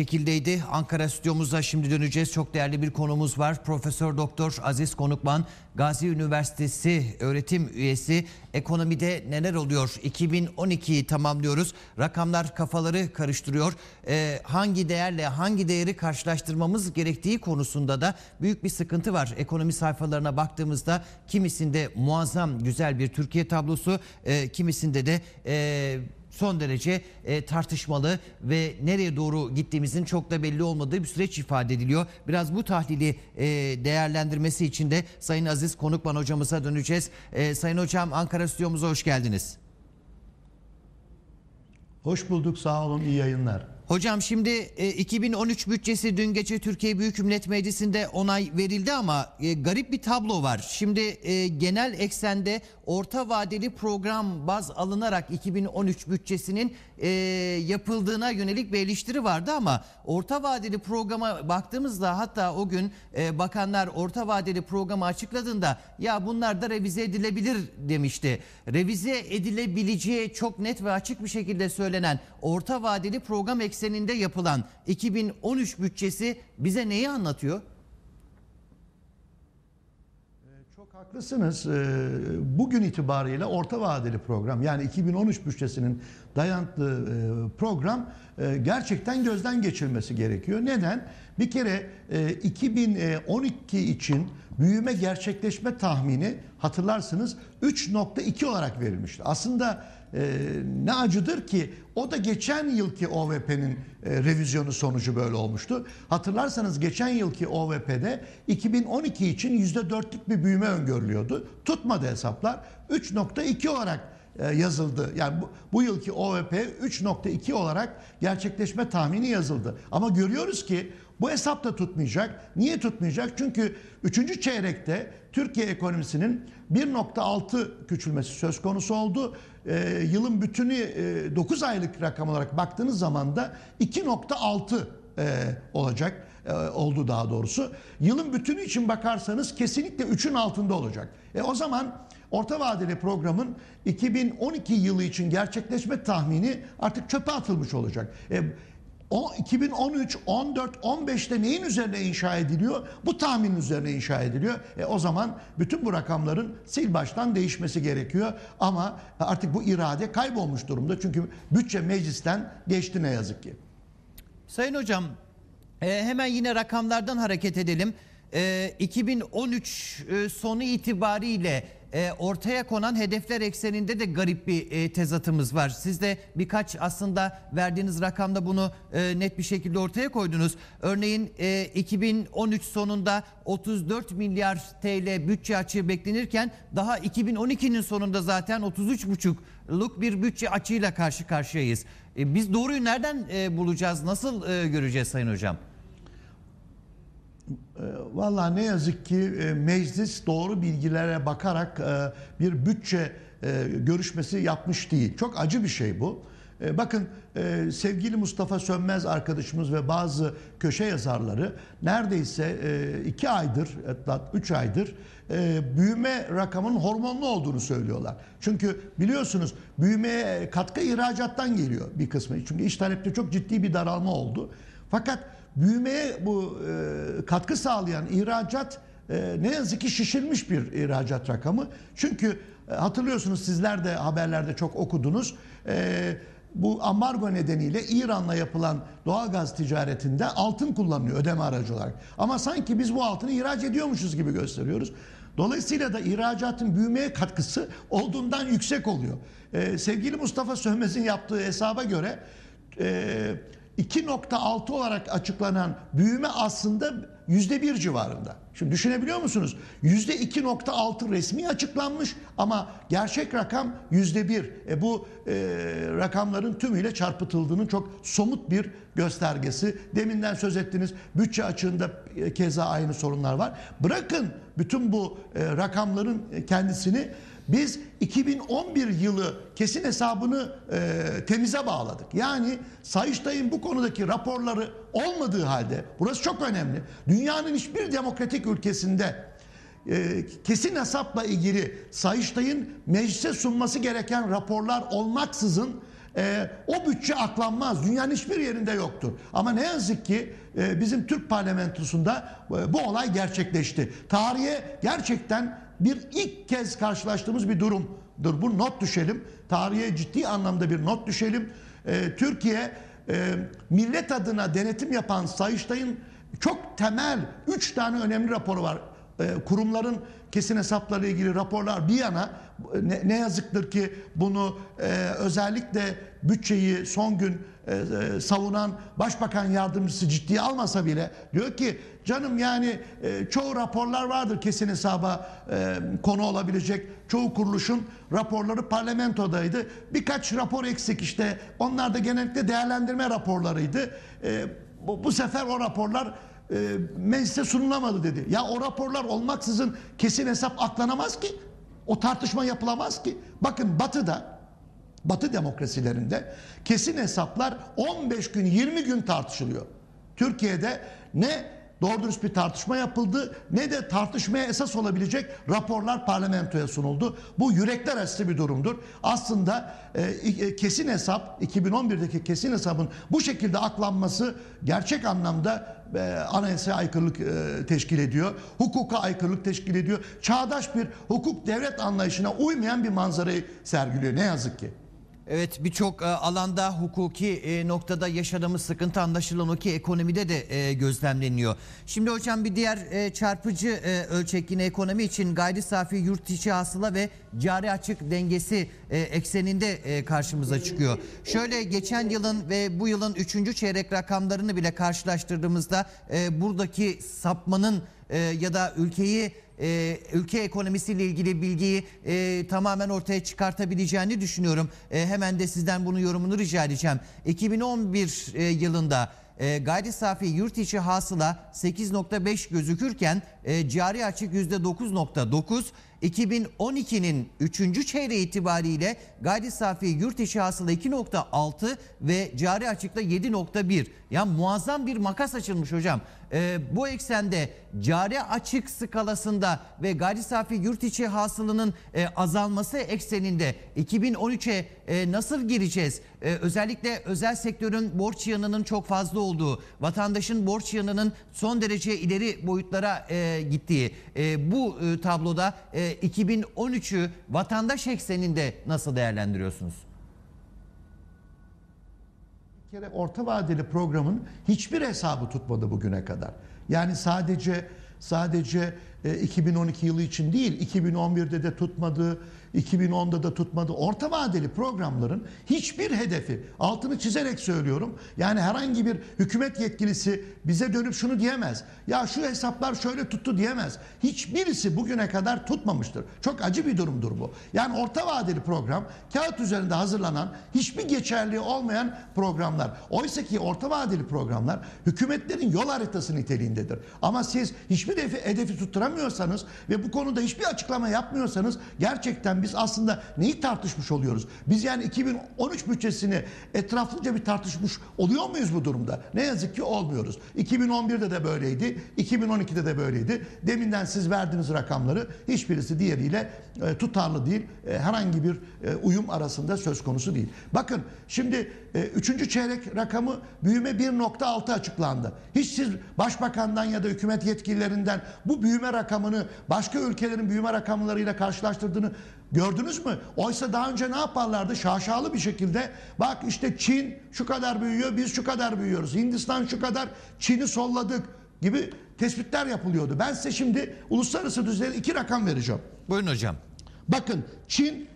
şekildeydi. Ankara stüdyomuza şimdi döneceğiz. Çok değerli bir konumuz var. Profesör Doktor Aziz Konukman, Gazi Üniversitesi öğretim üyesi. Ekonomide neler oluyor? 2012'yi tamamlıyoruz. Rakamlar kafaları karıştırıyor. Ee, hangi değerle hangi değeri karşılaştırmamız gerektiği konusunda da büyük bir sıkıntı var. Ekonomi sayfalarına baktığımızda kimisinde muazzam güzel bir Türkiye tablosu, e, kimisinde de e, son derece e, tartışmalı ve nereye doğru gittiğimizin çok da belli olmadığı bir süreç ifade ediliyor. Biraz bu tahlili e, değerlendirmesi için de Sayın Aziz Konukman hocamıza döneceğiz. E, Sayın hocam Ankara stüdyomuza hoş geldiniz. Hoş bulduk sağ olun iyi yayınlar. Hocam şimdi e, 2013 bütçesi dün gece Türkiye Büyük Millet Meclisi'nde onay verildi ama e, garip bir tablo var. Şimdi e, genel eksende orta vadeli program baz alınarak 2013 bütçesinin e, yapıldığına yönelik bir eleştiri vardı ama orta vadeli programa baktığımızda hatta o gün e, bakanlar orta vadeli programı açıkladığında ya bunlar da revize edilebilir demişti. Revize edilebileceği çok net ve açık bir şekilde söylenen orta vadeli program ekseninde yapılan 2013 bütçesi bize neyi anlatıyor? Çok haklısınız. Ee, Bugün itibariyle orta vadeli program yani 2013 bütçesinin dayandığı e, program e, gerçekten gözden geçirilmesi gerekiyor. Neden? Bir kere e, 2012 için büyüme gerçekleşme tahmini hatırlarsınız 3.2 olarak verilmişti. Aslında e, ne acıdır ki o da geçen yılki OVP'nin e, revizyonu sonucu böyle olmuştu. Hatırlarsanız geçen yılki OVP'de 2012 için %4'lük bir büyüme öngörülüyordu. Tutmadı hesaplar. 3.2 olarak e, yazıldı. Yani bu, bu yılki OVP 3.2 olarak gerçekleşme tahmini yazıldı. Ama görüyoruz ki bu hesap da tutmayacak. Niye tutmayacak? Çünkü 3. çeyrekte Türkiye ekonomisinin 1.6 küçülmesi söz konusu oldu. Ee, yılın bütünü e, 9 aylık rakam olarak baktığınız zaman da 2.6 e, olacak e, oldu daha doğrusu. Yılın bütünü için bakarsanız kesinlikle 3'ün altında olacak. E, o zaman orta vadeli programın 2012 yılı için gerçekleşme tahmini artık çöpe atılmış olacak. E, o 2013, 14, 15'te neyin üzerine inşa ediliyor? Bu tahminin üzerine inşa ediliyor. E, o zaman bütün bu rakamların sil baştan değişmesi gerekiyor. Ama artık bu irade kaybolmuş durumda. Çünkü bütçe meclisten geçti ne yazık ki. Sayın hocam e, hemen yine rakamlardan hareket edelim. E, 2013 e, sonu itibariyle e, ortaya konan hedefler ekseninde de garip bir e, tezatımız var. Siz de birkaç aslında verdiğiniz rakamda bunu e, net bir şekilde ortaya koydunuz. Örneğin e, 2013 sonunda 34 milyar TL bütçe açığı beklenirken daha 2012'nin sonunda zaten 33,5'luk bir bütçe açığıyla karşı karşıyayız. Biz doğruyu nereden bulacağız? Nasıl göreceğiz Sayın Hocam? Vallahi ne yazık ki e, meclis doğru bilgilere bakarak e, bir bütçe e, görüşmesi yapmış değil. Çok acı bir şey bu. Bakın sevgili Mustafa Sönmez arkadaşımız ve bazı köşe yazarları neredeyse iki aydır, hatta üç aydır büyüme rakamının hormonlu olduğunu söylüyorlar. Çünkü biliyorsunuz büyümeye katkı ihracattan geliyor bir kısmı. Çünkü iş talepte çok ciddi bir daralma oldu. Fakat büyümeye bu e, katkı sağlayan ihracat e, ne yazık ki şişirmiş bir ihracat rakamı. Çünkü e, hatırlıyorsunuz sizler de haberlerde çok okudunuz. E, bu ambargo nedeniyle İran'la yapılan doğal gaz ticaretinde altın kullanılıyor ödeme aracı olarak. Ama sanki biz bu altını ihraç ediyormuşuz gibi gösteriyoruz. Dolayısıyla da ihracatın büyümeye katkısı olduğundan yüksek oluyor. Ee, sevgili Mustafa Sönmez'in yaptığı hesaba göre e, 2.6 olarak açıklanan büyüme aslında %1 civarında. Şimdi düşünebiliyor musunuz? %2.6 resmi açıklanmış ama gerçek rakam %1. E bu e, rakamların tümüyle çarpıtıldığının çok somut bir göstergesi. Deminden söz ettiniz bütçe açığında e, keza aynı sorunlar var. Bırakın bütün bu e, rakamların kendisini biz 2011 yılı kesin hesabını e, temize bağladık. Yani Sayıştay'ın bu konudaki raporları olmadığı halde burası çok önemli. Dünyanın hiçbir demokratik ülkesinde e, kesin hesapla ilgili Sayıştay'ın meclise sunması gereken raporlar olmaksızın e, o bütçe aklanmaz. Dünyanın hiçbir yerinde yoktur. Ama ne yazık ki e, bizim Türk parlamentosunda e, bu olay gerçekleşti. Tarihe gerçekten bir ilk kez karşılaştığımız bir durumdur. Bu not düşelim. Tarihe ciddi anlamda bir not düşelim. E, Türkiye e, millet adına denetim yapan Sayıştay'ın çok temel üç tane önemli raporu var. E, kurumların kesin hesaplarla ilgili raporlar bir yana ne, ne yazıktır ki bunu e, özellikle bütçeyi son gün e, e, savunan başbakan yardımcısı ciddiye almasa bile diyor ki canım yani e, çoğu raporlar vardır kesin hesaba konu olabilecek çoğu kuruluşun raporları parlamentodaydı birkaç rapor eksik işte onlar da genellikle değerlendirme raporlarıydı bu, bu sefer o raporlar e, meclise sunulamadı dedi. Ya o raporlar olmaksızın kesin hesap aklanamaz ki. O tartışma yapılamaz ki. Bakın Batı'da Batı demokrasilerinde kesin hesaplar 15 gün 20 gün tartışılıyor. Türkiye'de ne doğru dürüst bir tartışma yapıldı ne de tartışmaya esas olabilecek raporlar parlamentoya sunuldu. Bu yürekler arası bir durumdur. Aslında e, e, kesin hesap 2011'deki kesin hesabın bu şekilde aklanması gerçek anlamda e, anayasaya aykırılık e, teşkil ediyor. Hukuka aykırılık teşkil ediyor. Çağdaş bir hukuk devlet anlayışına uymayan bir manzarayı sergiliyor ne yazık ki. Evet birçok e, alanda hukuki e, noktada yaşadığımız sıkıntı anlaşılan o ki ekonomide de e, gözlemleniyor. Şimdi hocam bir diğer çarpıcı ölçek yine ekonomi için gayri safi yurt içi hasıla ve cari açık dengesi ekseninde karşımıza çıkıyor. Şöyle geçen yılın ve bu yılın 3. çeyrek rakamlarını bile karşılaştırdığımızda buradaki sapmanın e, ya da ülkeyi e, ülke ekonomisiyle ilgili bilgiyi e, tamamen ortaya çıkartabileceğini düşünüyorum. E, hemen de sizden bunun yorumunu rica edeceğim. 2011 e, yılında e, gayri safi yurt içi hasıla 8.5 gözükürken e, cari açık %9.9 2012'nin 3. çeyreği itibariyle gayri safi yurt içi hasıla 2.6 ve cari açıkta 7.1. Yani muazzam bir makas açılmış hocam. Ee, bu eksende cari açık skalasında ve gayri safi yurt içi hasılının e, azalması ekseninde 2013'e e, nasıl gireceğiz? E, özellikle özel sektörün borç yanının çok fazla olduğu, vatandaşın borç yanının son derece ileri boyutlara e, gittiği e, bu e, tabloda e, 2013'ü vatandaş ekseninde nasıl değerlendiriyorsunuz? Bir kere orta vadeli programın hiçbir hesabı tutmadı bugüne kadar. Yani sadece sadece e, 2012 yılı için değil, 2011'de de tutmadı, 2010'da da tutmadı. Orta vadeli programların hiçbir hedefi, altını çizerek söylüyorum. Yani herhangi bir hükümet yetkilisi bize dönüp şunu diyemez. Ya şu hesaplar şöyle tuttu diyemez. Hiçbirisi bugüne kadar tutmamıştır. Çok acı bir durumdur bu. Yani orta vadeli program kağıt üzerinde hazırlanan hiçbir geçerliği olmayan programlar. Oysa ki orta vadeli programlar hükümetlerin yol haritası niteliğindedir. Ama siz hiçbir hedefi, tutturamıyorsanız ve bu konuda hiçbir açıklama yapmıyorsanız gerçekten biz aslında neyi tartışmış oluyoruz? Biz yani 2013 bütçesini etraflıca bir tartışmış oluyor muyuz bu durumda? Ne yazık ki olmuyoruz. 2011'de de böyleydi, 2012'de de böyleydi. Deminden siz verdiğiniz rakamları hiçbirisi diğeriyle e, tutarlı değil. E, herhangi bir e, uyum arasında söz konusu değil. Bakın şimdi 3. çeyrek rakamı büyüme 1.6 açıklandı. Hiç siz başbakandan ya da hükümet yetkililerinden bu büyüme rakamını başka ülkelerin büyüme rakamlarıyla karşılaştırdığını Gördünüz mü? Oysa daha önce ne yaparlardı? Şaşalı bir şekilde bak işte Çin şu kadar büyüyor, biz şu kadar büyüyoruz. Hindistan şu kadar, Çin'i solladık gibi tespitler yapılıyordu. Ben size şimdi uluslararası düzeyde iki rakam vereceğim. Buyurun hocam. Bakın Çin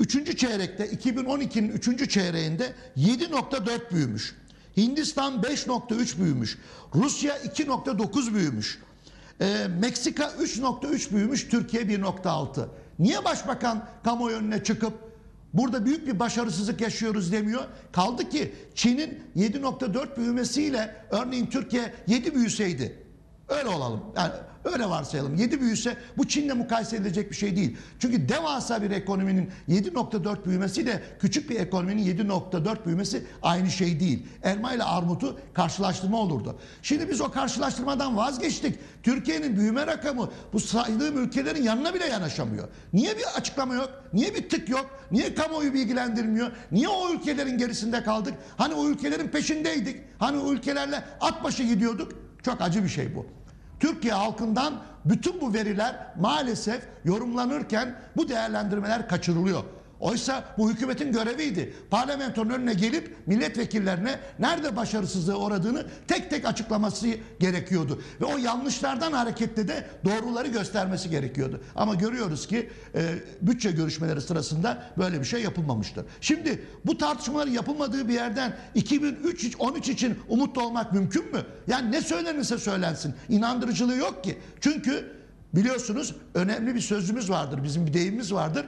3. çeyrekte 2012'nin 3. çeyreğinde 7.4 büyümüş. Hindistan 5.3 büyümüş. Rusya 2.9 büyümüş. Ee, Meksika 3.3 büyümüş. Türkiye 1.6. Niye başbakan kamuoyu önüne çıkıp burada büyük bir başarısızlık yaşıyoruz demiyor? Kaldı ki Çin'in 7.4 büyümesiyle örneğin Türkiye 7 büyüseydi öyle olalım. Yani Öyle varsayalım. 7 büyüse bu Çin'le mukayese edilecek bir şey değil. Çünkü devasa bir ekonominin 7.4 büyümesiyle küçük bir ekonominin 7.4 büyümesi aynı şey değil. Elma ile armutu karşılaştırma olurdu. Şimdi biz o karşılaştırmadan vazgeçtik. Türkiye'nin büyüme rakamı bu saydığım ülkelerin yanına bile yanaşamıyor. Niye bir açıklama yok? Niye bir tık yok? Niye kamuoyu bilgilendirmiyor? Niye o ülkelerin gerisinde kaldık? Hani o ülkelerin peşindeydik? Hani o ülkelerle at başı gidiyorduk? Çok acı bir şey bu. Türkiye halkından bütün bu veriler maalesef yorumlanırken bu değerlendirmeler kaçırılıyor. Oysa bu hükümetin göreviydi. Parlamentonun önüne gelip milletvekillerine nerede başarısızlığı uğradığını tek tek açıklaması gerekiyordu. Ve o yanlışlardan hareketle de doğruları göstermesi gerekiyordu. Ama görüyoruz ki e, bütçe görüşmeleri sırasında böyle bir şey yapılmamıştır. Şimdi bu tartışmaların yapılmadığı bir yerden 2013 için umutlu olmak mümkün mü? Yani ne söylenirse söylensin. İnandırıcılığı yok ki. Çünkü biliyorsunuz önemli bir sözümüz vardır. Bizim bir deyimimiz vardır.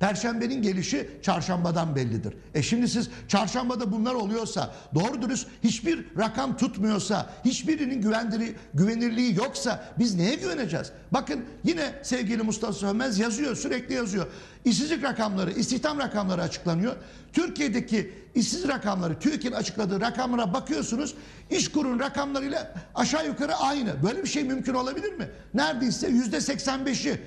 Perşembenin gelişi çarşambadan bellidir. E şimdi siz çarşambada bunlar oluyorsa, doğru dürüst hiçbir rakam tutmuyorsa, hiçbirinin güvendiri, güvenirliği yoksa biz neye güveneceğiz? Bakın yine sevgili Mustafa Sönmez yazıyor, sürekli yazıyor. İşsizlik rakamları, istihdam rakamları açıklanıyor. Türkiye'deki işsiz rakamları, TÜİK'in açıkladığı rakamlara bakıyorsunuz. İşkurun rakamlarıyla aşağı yukarı aynı. Böyle bir şey mümkün olabilir mi? Neredeyse yüzde 85'i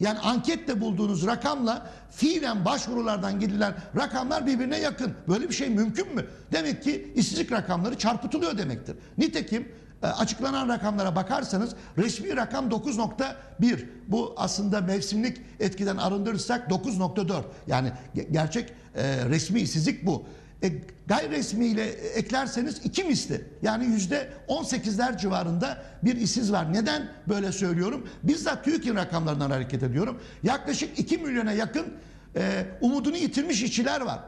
yani anketle bulduğunuz rakamla fiilen başvurulardan gidilen rakamlar birbirine yakın. Böyle bir şey mümkün mü? Demek ki işsizlik rakamları çarpıtılıyor demektir. Nitekim e, açıklanan rakamlara bakarsanız resmi rakam 9.1. Bu aslında mevsimlik etkiden arındırırsak 9.4. Yani gerçek e, resmi işsizlik bu. E, gayri resmi ile eklerseniz iki misli yani yüzde 18'ler civarında bir işsiz var. Neden böyle söylüyorum? Bizzat TÜİK'in rakamlarından hareket ediyorum. Yaklaşık 2 milyona yakın e, umudunu yitirmiş işçiler var.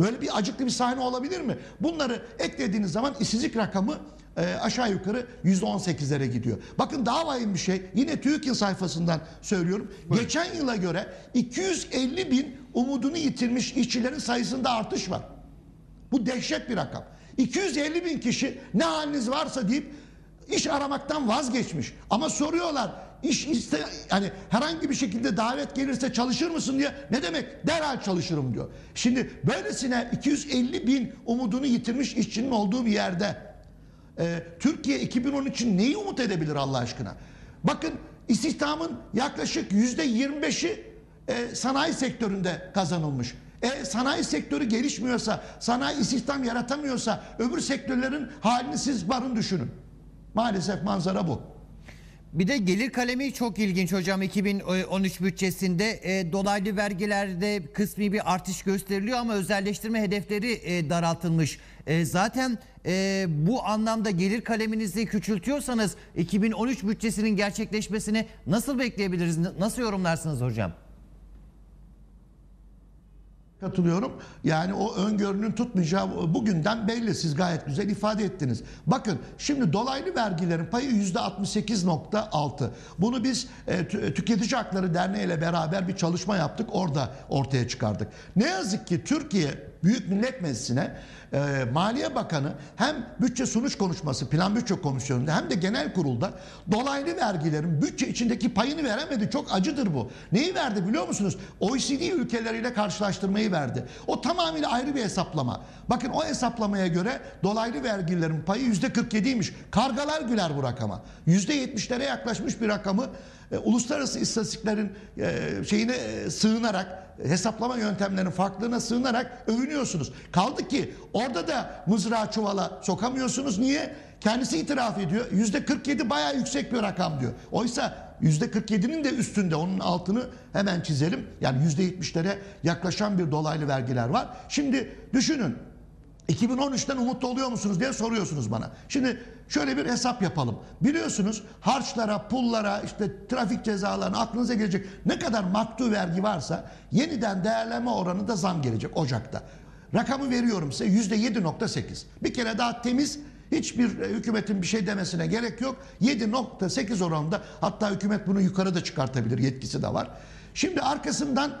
Böyle bir acıklı bir sahne olabilir mi? Bunları eklediğiniz zaman işsizlik rakamı e, aşağı yukarı %18'lere gidiyor. Bakın daha vahim bir şey. Yine TÜİK'in sayfasından söylüyorum. Buyurun. Geçen yıla göre 250 bin umudunu yitirmiş işçilerin sayısında artış var. Bu dehşet bir rakam. 250 bin kişi ne haliniz varsa deyip iş aramaktan vazgeçmiş. Ama soruyorlar iş iste yani herhangi bir şekilde davet gelirse çalışır mısın diye ne demek derhal çalışırım diyor. Şimdi böylesine 250 bin umudunu yitirmiş işçinin olduğu bir yerde e, Türkiye 2013'ün neyi umut edebilir Allah aşkına? Bakın istihdamın yaklaşık yüzde 25'i e, sanayi sektöründe kazanılmış. E, sanayi sektörü gelişmiyorsa, sanayi istihdam yaratamıyorsa öbür sektörlerin halini siz varın düşünün. Maalesef manzara bu. Bir de gelir kalemi çok ilginç hocam 2013 bütçesinde e, dolaylı vergilerde kısmi bir artış gösteriliyor ama özelleştirme hedefleri e, daraltılmış. E, zaten e, bu anlamda gelir kaleminizi küçültüyorsanız 2013 bütçesinin gerçekleşmesini nasıl bekleyebiliriz? Nasıl yorumlarsınız hocam? Katılıyorum. Yani o öngörünün tutmayacağı bugünden belli. Siz gayet güzel ifade ettiniz. Bakın şimdi dolaylı vergilerin payı yüzde 68.6. Bunu biz e, Tüketici Hakları Derneği ile beraber bir çalışma yaptık. Orada ortaya çıkardık. Ne yazık ki Türkiye Büyük Millet Meclisi'ne e, Maliye Bakanı hem bütçe sunuş konuşması Plan Bütçe Komisyonu'nda hem de genel kurulda dolaylı vergilerin bütçe içindeki payını veremedi. Çok acıdır bu. Neyi verdi biliyor musunuz? OECD ülkeleriyle karşılaştırmayı verdi. O tamamıyla ayrı bir hesaplama. Bakın o hesaplamaya göre dolaylı vergilerin payı yüzde 47'ymiş. Kargalar güler bu rakama. Yüzde 70'lere yaklaşmış bir rakamı e, uluslararası istatistiklerin e, şeyine e, sığınarak hesaplama yöntemlerinin farklılığına sığınarak övünüyorsunuz. Kaldı ki orada da mızrağı çuvala sokamıyorsunuz. Niye? Kendisi itiraf ediyor. Yüzde 47 bayağı yüksek bir rakam diyor. Oysa yüzde 47'nin de üstünde onun altını hemen çizelim. Yani yüzde 70'lere yaklaşan bir dolaylı vergiler var. Şimdi düşünün 2013'ten umutlu oluyor musunuz diye soruyorsunuz bana. Şimdi şöyle bir hesap yapalım. Biliyorsunuz harçlara, pullara, işte trafik cezalarına aklınıza gelecek ne kadar maktu vergi varsa yeniden değerlenme oranında zam gelecek Ocak'ta. Rakamı veriyorum size yüzde 7.8. Bir kere daha temiz Hiçbir e, hükümetin bir şey demesine gerek yok. 7.8 oranında hatta hükümet bunu yukarı da çıkartabilir yetkisi de var. Şimdi arkasından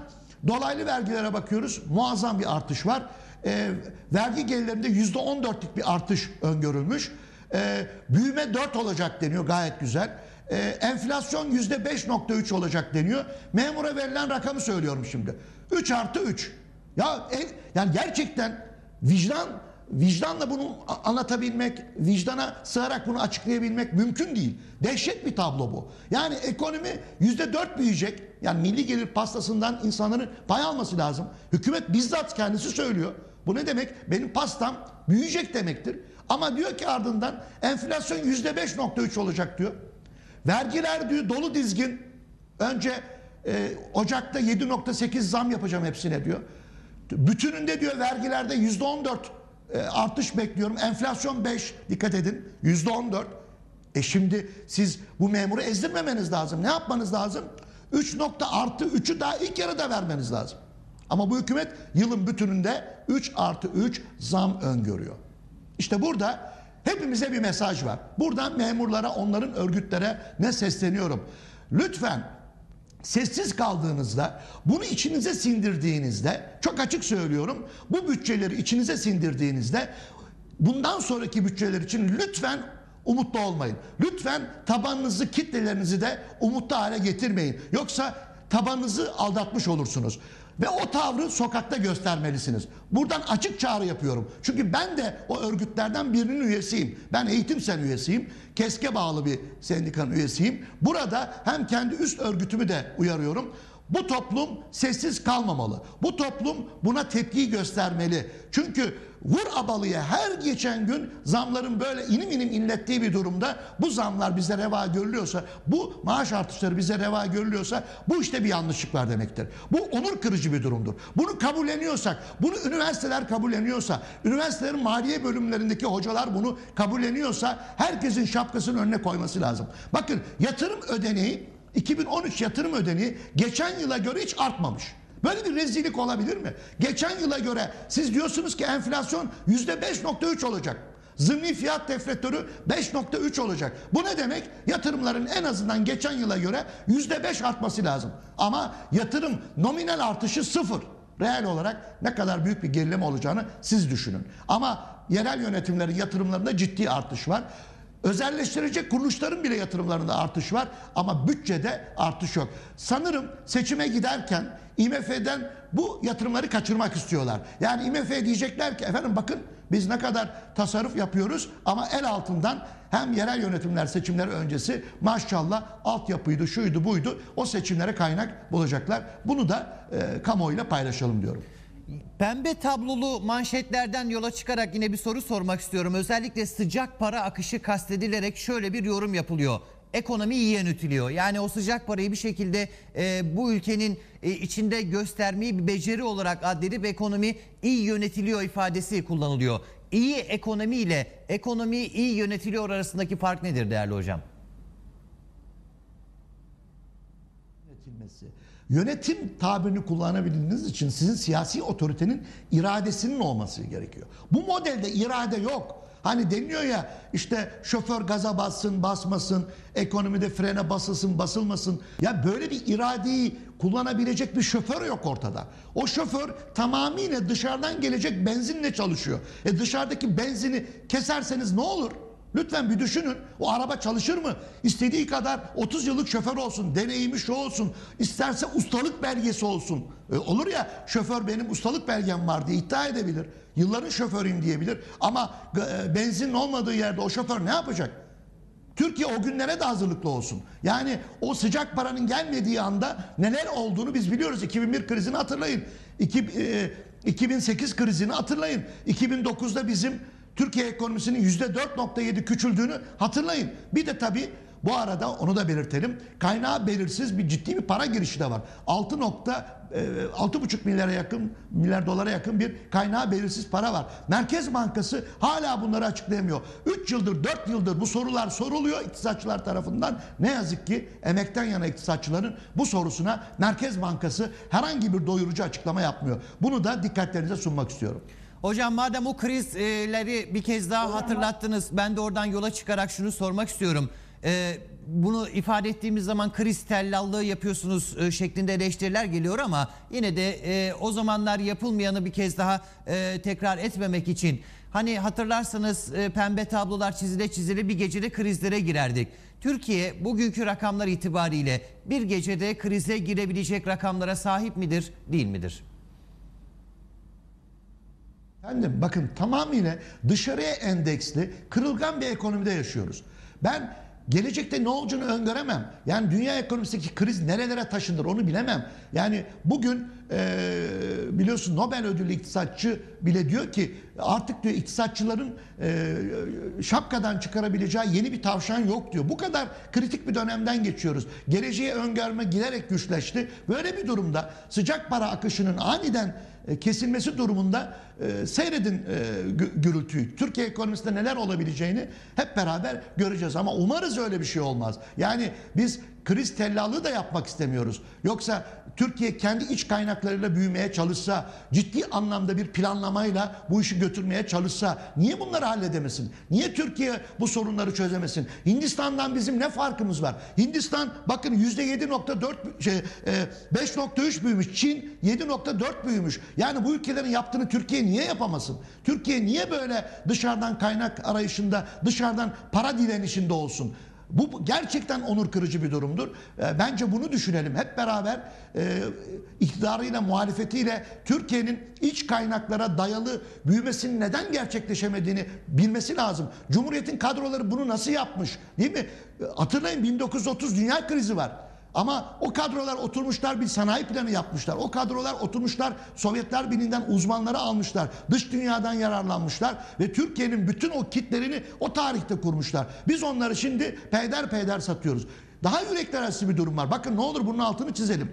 dolaylı vergilere bakıyoruz. Muazzam bir artış var e, vergi gelirlerinde yüzde on dörtlük bir artış öngörülmüş. E, büyüme 4 olacak deniyor gayet güzel. E, enflasyon %5.3 olacak deniyor. Memura verilen rakamı söylüyorum şimdi. 3 artı 3. Ya e, yani gerçekten vicdan vicdanla bunu anlatabilmek, vicdana sığarak bunu açıklayabilmek mümkün değil. Dehşet bir tablo bu. Yani ekonomi yüzde dört büyüyecek. Yani milli gelir pastasından insanların pay alması lazım. Hükümet bizzat kendisi söylüyor. Bu ne demek? Benim pastam büyüyecek demektir. Ama diyor ki ardından enflasyon yüzde beş nokta üç olacak diyor. Vergiler diyor dolu dizgin. Önce e, Ocak'ta 7.8 zam yapacağım hepsine diyor. Bütününde diyor vergilerde yüzde 14 e, artış bekliyorum. Enflasyon 5 dikkat edin yüzde 14. E şimdi siz bu memuru ezdirmemeniz lazım. Ne yapmanız lazım? 3 nokta artı 3'ü daha ilk yarıda vermeniz lazım. Ama bu hükümet yılın bütününde 3 artı 3 zam öngörüyor. İşte burada hepimize bir mesaj var. Buradan memurlara, onların örgütlere ne sesleniyorum. Lütfen sessiz kaldığınızda, bunu içinize sindirdiğinizde, çok açık söylüyorum, bu bütçeleri içinize sindirdiğinizde bundan sonraki bütçeler için lütfen umutlu olmayın. Lütfen tabanınızı, kitlelerinizi de umutlu hale getirmeyin. Yoksa tabanınızı aldatmış olursunuz. Ve o tavrı sokakta göstermelisiniz. Buradan açık çağrı yapıyorum. Çünkü ben de o örgütlerden birinin üyesiyim. Ben eğitim sen üyesiyim. KESK'e bağlı bir sendikanın üyesiyim. Burada hem kendi üst örgütümü de uyarıyorum. Bu toplum sessiz kalmamalı. Bu toplum buna tepki göstermeli. Çünkü vur abalıya her geçen gün zamların böyle inim inim inlettiği bir durumda bu zamlar bize reva görülüyorsa, bu maaş artışları bize reva görülüyorsa bu işte bir yanlışlık var demektir. Bu onur kırıcı bir durumdur. Bunu kabulleniyorsak, bunu üniversiteler kabulleniyorsa, üniversitelerin maliye bölümlerindeki hocalar bunu kabulleniyorsa herkesin şapkasının önüne koyması lazım. Bakın yatırım ödeneği 2013 yatırım ödeneği geçen yıla göre hiç artmamış. Böyle bir rezillik olabilir mi? Geçen yıla göre siz diyorsunuz ki enflasyon %5.3 olacak. Zımni fiyat deflatörü 5.3 olacak. Bu ne demek? Yatırımların en azından geçen yıla göre %5 artması lazım. Ama yatırım nominal artışı sıfır. Reel olarak ne kadar büyük bir gerileme olacağını siz düşünün. Ama yerel yönetimlerin yatırımlarında ciddi artış var. Özelleştirecek kuruluşların bile yatırımlarında artış var ama bütçede artış yok. Sanırım seçime giderken IMF'den bu yatırımları kaçırmak istiyorlar. Yani IMF diyecekler ki efendim bakın biz ne kadar tasarruf yapıyoruz ama el altından hem yerel yönetimler seçimleri öncesi maşallah altyapıydı şuydu buydu o seçimlere kaynak bulacaklar. Bunu da e, kamuoyuyla paylaşalım diyorum. Pembe tablolu manşetlerden yola çıkarak yine bir soru sormak istiyorum. Özellikle sıcak para akışı kastedilerek şöyle bir yorum yapılıyor. Ekonomi iyi yönetiliyor. Yani o sıcak parayı bir şekilde e, bu ülkenin e, içinde göstermeyi bir beceri olarak addedip ekonomi iyi yönetiliyor ifadesi kullanılıyor. İyi ekonomi ile ekonomi iyi yönetiliyor arasındaki fark nedir değerli hocam? Yönetim tabirini kullanabildiğiniz için sizin siyasi otoritenin iradesinin olması gerekiyor. Bu modelde irade yok. Hani deniliyor ya işte şoför gaza bassın basmasın, ekonomide frene basılsın basılmasın. Ya böyle bir iradeyi kullanabilecek bir şoför yok ortada. O şoför tamamıyla dışarıdan gelecek benzinle çalışıyor. E dışarıdaki benzini keserseniz ne olur? Lütfen bir düşünün. O araba çalışır mı? İstediği kadar 30 yıllık şoför olsun, deneyimi şu olsun, isterse ustalık belgesi olsun. E, olur ya şoför benim ustalık belgem var diye iddia edebilir. Yılların şoförüyüm diyebilir. Ama e, benzin olmadığı yerde o şoför ne yapacak? Türkiye o günlere de hazırlıklı olsun. Yani o sıcak paranın gelmediği anda neler olduğunu biz biliyoruz. 2001 krizini hatırlayın. İki, e, 2008 krizini hatırlayın. 2009'da bizim Türkiye ekonomisinin %4.7 küçüldüğünü hatırlayın. Bir de tabii bu arada onu da belirtelim. Kaynağı belirsiz bir ciddi bir para girişi de var. 6 nokta e, 6,5 milyara yakın milyar dolara yakın bir kaynağı belirsiz para var. Merkez Bankası hala bunları açıklayamıyor. 3 yıldır 4 yıldır bu sorular soruluyor iktisatçılar tarafından. Ne yazık ki emekten yana iktisatçıların bu sorusuna Merkez Bankası herhangi bir doyurucu açıklama yapmıyor. Bunu da dikkatlerinize sunmak istiyorum. Hocam madem o krizleri bir kez daha hatırlattınız ben de oradan yola çıkarak şunu sormak istiyorum. Ee, bunu ifade ettiğimiz zaman kriz tellallığı yapıyorsunuz e, şeklinde eleştiriler geliyor ama yine de e, o zamanlar yapılmayanı bir kez daha e, tekrar etmemek için Hani hatırlarsanız e, pembe tablolar çizile çizile bir gecede krizlere girerdik. Türkiye bugünkü rakamlar itibariyle bir gecede krize girebilecek rakamlara sahip midir, değil midir? Efendim bakın tamamıyla dışarıya endeksli kırılgan bir ekonomide yaşıyoruz. Ben gelecekte ne olacağını öngöremem. Yani dünya ekonomisindeki kriz nerelere taşınır onu bilemem. Yani bugün e, biliyorsun Nobel ödüllü iktisatçı bile diyor ki artık diyor iktisatçıların e, şapkadan çıkarabileceği yeni bir tavşan yok diyor. Bu kadar kritik bir dönemden geçiyoruz. Geleceğe öngörme giderek güçleşti. Böyle bir durumda sıcak para akışının aniden kesilmesi durumunda e, seyredin e, gü- gürültüyü. Türkiye ekonomisinde neler olabileceğini hep beraber göreceğiz ama umarız öyle bir şey olmaz. Yani biz kriz tellallığı da yapmak istemiyoruz. Yoksa Türkiye kendi iç kaynaklarıyla büyümeye çalışsa, ciddi anlamda bir planlamayla bu işi götürmeye çalışsa niye bunları halledemesin? Niye Türkiye bu sorunları çözemesin? Hindistan'dan bizim ne farkımız var? Hindistan bakın %7.4 şey e, 5.3 büyümüş. Çin 7.4 büyümüş. Yani bu ülkelerin yaptığını Türkiye niye yapamasın? Türkiye niye böyle dışarıdan kaynak arayışında, dışarıdan para direnişinde olsun? Bu gerçekten onur kırıcı bir durumdur. E, Bence bunu düşünelim. Hep beraber e, iktidarıyla, muhalefetiyle Türkiye'nin iç kaynaklara dayalı büyümesinin neden gerçekleşemediğini bilmesi lazım. Cumhuriyet'in kadroları bunu nasıl yapmış? Değil mi? Hatırlayın 1930 dünya krizi var. Ama o kadrolar oturmuşlar bir sanayi planı yapmışlar. O kadrolar oturmuşlar Sovyetler Birliği'nden uzmanları almışlar. Dış dünyadan yararlanmışlar ve Türkiye'nin bütün o kitlerini o tarihte kurmuşlar. Biz onları şimdi peyder peyder satıyoruz. Daha yürekler arası bir durum var. Bakın ne olur bunun altını çizelim.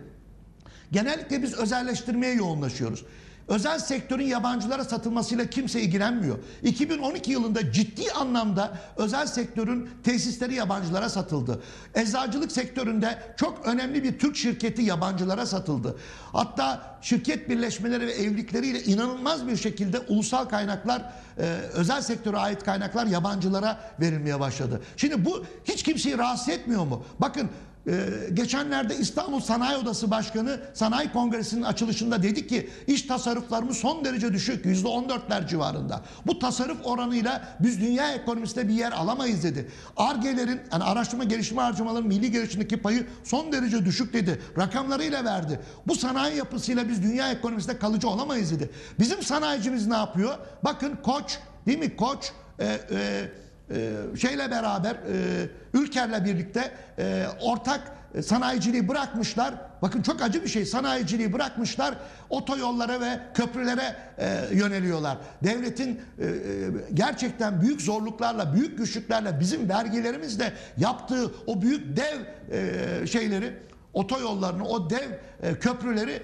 Genellikle biz özelleştirmeye yoğunlaşıyoruz. Özel sektörün yabancılara satılmasıyla kimse ilgilenmiyor. 2012 yılında ciddi anlamda özel sektörün tesisleri yabancılara satıldı. Eczacılık sektöründe çok önemli bir Türk şirketi yabancılara satıldı. Hatta şirket birleşmeleri ve evlilikleriyle inanılmaz bir şekilde ulusal kaynaklar, e, özel sektöre ait kaynaklar yabancılara verilmeye başladı. Şimdi bu hiç kimseyi rahatsız etmiyor mu? Bakın ee, geçenlerde İstanbul Sanayi Odası Başkanı Sanayi Kongresi'nin açılışında dedi ki iş tasarruflarımız son derece düşük yüzde 14'ler civarında. Bu tasarruf oranıyla biz dünya ekonomisinde bir yer alamayız dedi. ARGE'lerin yani araştırma gelişme harcamaların milli gelişimdeki payı son derece düşük dedi. Rakamlarıyla verdi. Bu sanayi yapısıyla biz dünya ekonomisinde kalıcı olamayız dedi. Bizim sanayicimiz ne yapıyor? Bakın Koç değil mi? Koç e, e, e, şeyle beraber e, Ülker'le birlikte e, ortak sanayiciliği bırakmışlar. Bakın çok acı bir şey. Sanayiciliği bırakmışlar. Otoyollara ve köprülere e, yöneliyorlar. Devletin e, gerçekten büyük zorluklarla, büyük güçlüklerle bizim vergilerimizle yaptığı o büyük dev şeyleri, otoyollarını, o dev köprüleri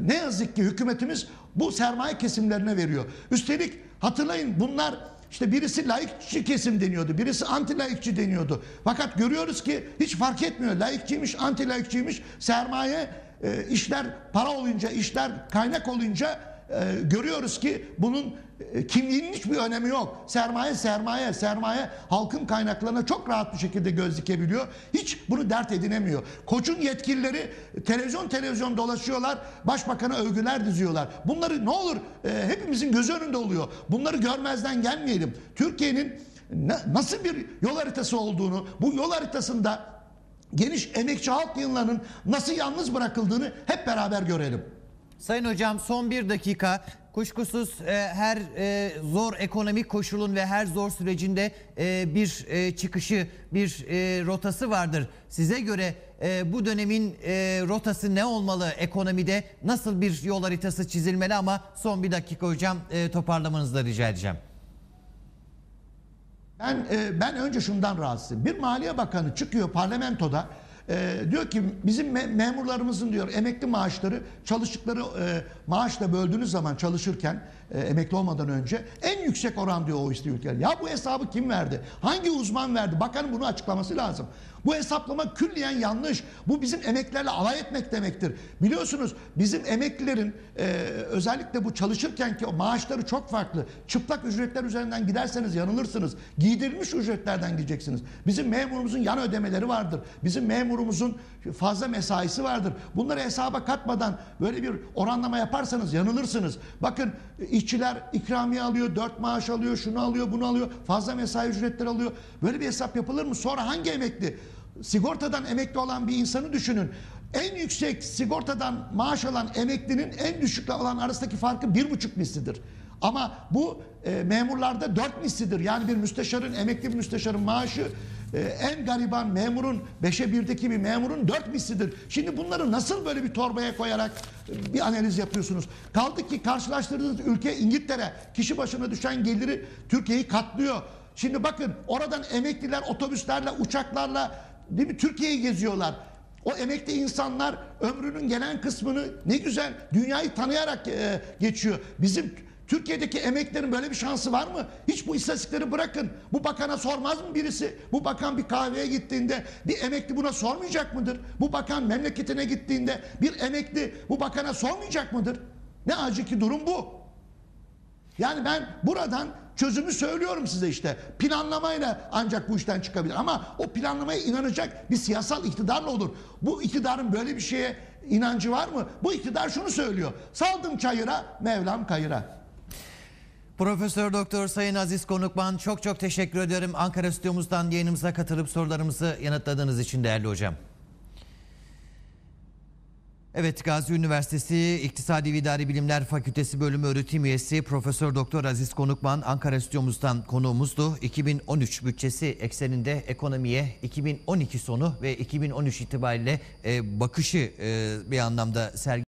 ne yazık ki hükümetimiz bu sermaye kesimlerine veriyor. Üstelik hatırlayın bunlar işte birisi laikçi kesim deniyordu, birisi anti laikçi deniyordu. Fakat görüyoruz ki hiç fark etmiyor. Laikçiymiş, anti laikçiymiş. Sermaye e, işler para olunca, işler kaynak olunca e, görüyoruz ki bunun e, kimliğinin hiçbir önemi yok. Sermaye sermaye, sermaye halkın kaynaklarına çok rahat bir şekilde göz dikebiliyor. Hiç bunu dert edinemiyor. Koç'un yetkilileri televizyon televizyon dolaşıyorlar, başbakana övgüler diziyorlar. Bunları ne olur e, hepimizin gözü önünde oluyor. Bunları görmezden gelmeyelim. Türkiye'nin na- nasıl bir yol haritası olduğunu, bu yol haritasında geniş emekçi halk yığınlarının nasıl yalnız bırakıldığını hep beraber görelim. Sayın hocam son bir dakika. Kuşkusuz e, her e, zor ekonomik koşulun ve her zor sürecinde e, bir e, çıkışı, bir e, rotası vardır. Size göre e, bu dönemin e, rotası ne olmalı ekonomide? Nasıl bir yol haritası çizilmeli ama son bir dakika hocam e, toparlamanızı da rica edeceğim. Ben e, ben önce şundan rahatsızım. Bir Maliye Bakanı çıkıyor parlamentoda e, diyor ki bizim me- memurlarımızın diyor emekli maaşları çalıştıkları e, maaşla böldüğünüz zaman çalışırken e, emekli olmadan önce en yüksek oran diyor o istiyor ülkeler. Ya bu hesabı kim verdi? Hangi uzman verdi? Bakanın bunu açıklaması lazım. Bu hesaplama külliyen yanlış. Bu bizim emeklilerle alay etmek demektir. Biliyorsunuz bizim emeklilerin e, özellikle bu çalışırken ki maaşları çok farklı. Çıplak ücretler üzerinden giderseniz yanılırsınız. Giydirilmiş ücretlerden gideceksiniz. Bizim memurumuzun yan ödemeleri vardır. Bizim memurumuzun fazla mesaisi vardır. Bunları hesaba katmadan böyle bir oranlama yaparsanız yanılırsınız. Bakın işçiler ikramiye alıyor, dört maaş alıyor, şunu alıyor, bunu alıyor, fazla mesai ücretleri alıyor. Böyle bir hesap yapılır mı? Sonra hangi emekli? Sigortadan emekli olan bir insanı düşünün. En yüksek sigortadan maaş alan emeklinin en düşük olan arasındaki farkı bir buçuk mislidir. Ama bu e, memurlarda dört mislidir. Yani bir müsteşarın, emekli bir müsteşarın maaşı e, en gariban memurun, beşe birdeki bir memurun dört mislidir. Şimdi bunları nasıl böyle bir torbaya koyarak e, bir analiz yapıyorsunuz? Kaldı ki karşılaştırdığınız ülke İngiltere. Kişi başına düşen geliri Türkiye'yi katlıyor. Şimdi bakın oradan emekliler otobüslerle, uçaklarla değil mi Türkiye'yi geziyorlar. O emekli insanlar ömrünün gelen kısmını ne güzel dünyayı tanıyarak e, geçiyor. Bizim Türkiye'deki emeklerin böyle bir şansı var mı? Hiç bu istatistikleri bırakın. Bu bakana sormaz mı birisi? Bu bakan bir kahveye gittiğinde bir emekli buna sormayacak mıdır? Bu bakan memleketine gittiğinde bir emekli bu bakana sormayacak mıdır? Ne acı ki durum bu. Yani ben buradan çözümü söylüyorum size işte. Planlamayla ancak bu işten çıkabilir. Ama o planlamaya inanacak bir siyasal iktidarla olur. Bu iktidarın böyle bir şeye inancı var mı? Bu iktidar şunu söylüyor. Saldım çayıra, Mevlam kayıra. Profesör Doktor Sayın Aziz Konukman çok çok teşekkür ederim. Ankara stüdyomuzdan yayınımıza katılıp sorularımızı yanıtladığınız için değerli hocam. Evet Gazi Üniversitesi İktisadi ve İdari Bilimler Fakültesi Bölümü öğretim üyesi Profesör Doktor Aziz Konukman Ankara stüdyomuzdan konuğumuzdu. 2013 bütçesi ekseninde ekonomiye 2012 sonu ve 2013 itibariyle e, bakışı e, bir anlamda sergi